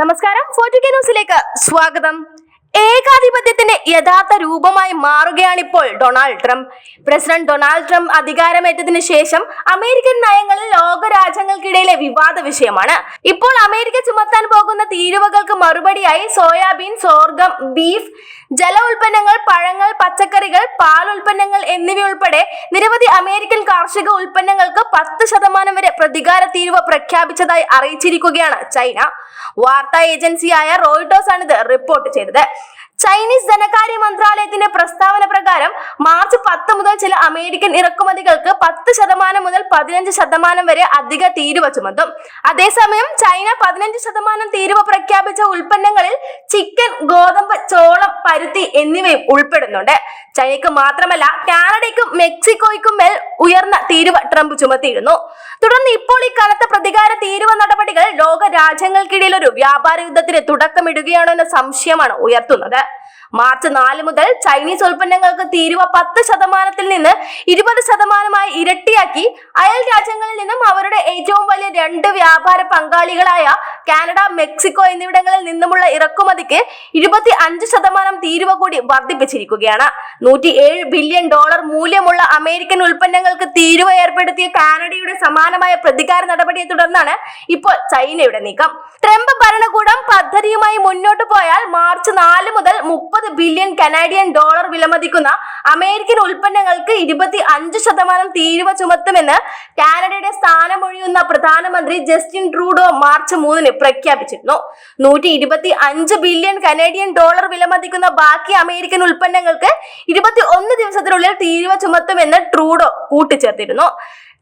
നമസ്കാരം. ഫോർട്ടിക്ക ന്യൂസിലേക്ക് സ്വാഗതം. ഏകാധിപത്യത്തിന്റെ യഥാർത്ഥ രൂപമായി മാറുകയാണിപ്പോൾ Donald Trump. President Donald Trump അധികാരമേറ്റതിനു ശേഷം അമേരിക്കൻ നയങ്ങളിൽ ലോകരാജ്യങ്ങൾക്കിടയിലെ വിവാദ വിഷയമാണ്. ഇപ്പോൾ അമേരിക്ക ചുമത്താൻ പോകുന്ന തീരുവകൾക്ക് മറുപടിയായി സോയാബീൻ സോർഗം ബീഫ് ജല ഉൽപ്പന്നങ്ങൾ പഴങ്ങൾ പച്ചക്കറികൾ പാൽ ഉൽപ്പന്നങ്ങൾ എന്നിവയുൾപ്പെടെ നിരവധി അമേരിക്കൻ കാർഷിക ഉൽപ്പന്നങ്ങൾക്ക് പത്ത് ശതമാനം വരെ പ്രതികാര തീരുവ പ്രഖ്യാപിച്ചതായി അറിയിച്ചിരിക്കുകയാണ് ചൈന. വാർത്താ ഏജൻസിയായ റോയിട്ടോസ് ആണ് ഇത് റിപ്പോർട്ട് ചെയ്തത്. ചൈനീസ് ധനകാര്യ മന്ത്രാലയത്തിന്റെ പ്രസ്താവന പ്രകാരം മാർച്ച് പത്ത് മുതൽ ചില അമേരിക്കൻ ഇറക്കുമതികൾക്ക് പത്ത് ശതമാനം മുതൽ പതിനഞ്ച് ശതമാനം വരെ അധിക തീരുവ ചുമത്തും. അതേസമയം ചൈന പതിനഞ്ച് ശതമാനം തീരുവ പ്രഖ്യാപിച്ച ഉൽപ്പന്നങ്ങളിൽ ചിക്കൻ ഗോതമ്പ് ചോളം പരുത്തി എന്നിവയും ഉൾപ്പെടുന്നുണ്ട്. ചൈനയ്ക്ക് മാത്രമല്ല കാനഡയ്ക്കും മെക്സിക്കോയ്ക്കും മേൽ ഉയർന്ന തീരുവ ട്രംപ് ചുമത്തിയിരുന്നു. തുടർന്ന് ഇപ്പോൾ ഈ കനത്ത പ്രതികാര തീരുവ നടപടികൾ ലോക രാജ്യങ്ങൾക്കിടയിൽ ഒരു വ്യാപാര യുദ്ധത്തിന് തുടക്കമിടുകയാണോ എന്ന സംശയമാണ് ഉയർത്തുന്നത്. മാർച്ച് നാല് മുതൽ ചൈനീസ് ഉൽപ്പന്നങ്ങൾക്ക് തീരുവ പത്ത് ശതമാനത്തിൽ നിന്ന് ഇരുപത് ശതമാനമായി ഇരട്ടിയാക്കി. അയൽ രാജ്യങ്ങളിൽ നിന്നും അവരുടെ ഏറ്റവും വലിയ രണ്ട് വ്യാപാര പങ്കാളികളായ കാനഡ മെക്സിക്കോ എന്നിവിടങ്ങളിൽ നിന്നുമുള്ള ഇറക്കുമതിക്ക് ഇരുപത്തി അഞ്ച് ശതമാനം തീരുവ കൂടി വർദ്ധിപ്പിച്ചിരിക്കുകയാണ്. നൂറ്റി ഏഴ് ബില്യൺ ഡോളർ മൂല്യമുള്ള അമേരിക്കൻ ഉൽപ്പന്നങ്ങൾക്ക് തീരുവ ഏർപ്പെടുത്തിയ കാനഡയുടെ സമാനമായ പ്രതികാര നടപടിയെ തുടർന്നാണ് ഇപ്പോൾ ചൈനയുടെ നീക്കം. ട്രംപ് ഭരണകൂടം പദ്ധതിയുമായി മുന്നോട്ട് പോയാൽ മാർച്ച് നാല് മുതൽ മുപ്പത് ബില്യൺ കനാഡിയൻ ഡോളർ വിലമതിക്കുന്ന അമേരിക്കൻ ഉൽപ്പന്നങ്ങൾക്ക് ഇരുപത്തി അഞ്ച് ശതമാനം തീരുവ ചുമത്തുമെന്ന് കാനഡയുടെ സ്ഥാനമൊഴിയുന്ന പ്രധാനമന്ത്രി ജസ്റ്റിൻ ട്രൂഡോ മാർച്ച് മൂന്നിന് പ്രഖ്യാപിച്ചിരുന്നു. നൂറ്റി ഇരുപത്തി അഞ്ച് ബില്യൺ കനേഡിയൻ ഡോളർ വിലമതിക്കുന്ന ബാക്കി അമേരിക്കൻ ഉൽപ്പന്നങ്ങൾക്ക് ഇരുപത്തി ഒന്ന് ദിവസത്തിനുള്ളിൽ തീരുവ ചുമത്തുമെന്ന് ട്രൂഡോ കൂട്ടിച്ചേർത്തിരുന്നു.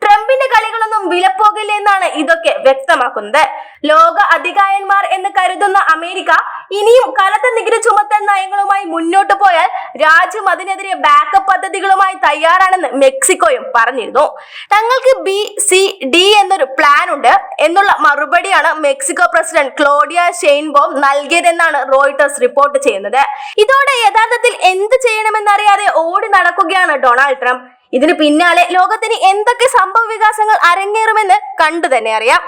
ട്രംപിന്റെ കളികളൊന്നും വിലപ്പോകില്ല എന്നാണ് ഇതൊക്കെ വ്യക്തമാക്കുന്നത്. ലോക അധികായന്മാർ എന്ന് കരുതുന്ന അമേരിക്ക ഇനിയും കനത്ത നികുതി ചുമത്തൽ പോയാൽ രാജ്യം അതിനെതിരെ ബാക്കപ്പ് പദ്ധതികളുമായി തയ്യാറാണെന്ന് മെക്സിക്കോയും പറഞ്ഞിരുന്നു. തങ്ങൾക്ക് ബി സി ഡി എന്നൊരു പ്ലാൻ ഉണ്ട്. എന്നുള്ള മറുപടിയാണ് മെക്സിക്കോ പ്രസിഡന്റ് ക്ലോഡിയ ഷെയിൻബോം നൽകിയതെന്നാണ് റോയിട്ടേഴ്സ് റിപ്പോർട്ട് ചെയ്യുന്നത്. ഇതോടെ യഥാർത്ഥത്തിൽ എന്ത് ചെയ്യണമെന്നറിയാതെ ഓടി നടക്കുകയാണ് ഡൊണാൾഡ് ട്രംപ്. ഇതിന് പിന്നാലെ ലോകത്തിന് എന്തൊക്കെ സംഭവ വികാസങ്ങൾ അരങ്ങേറുമെന്ന് കണ്ടു തന്നെ അറിയാം.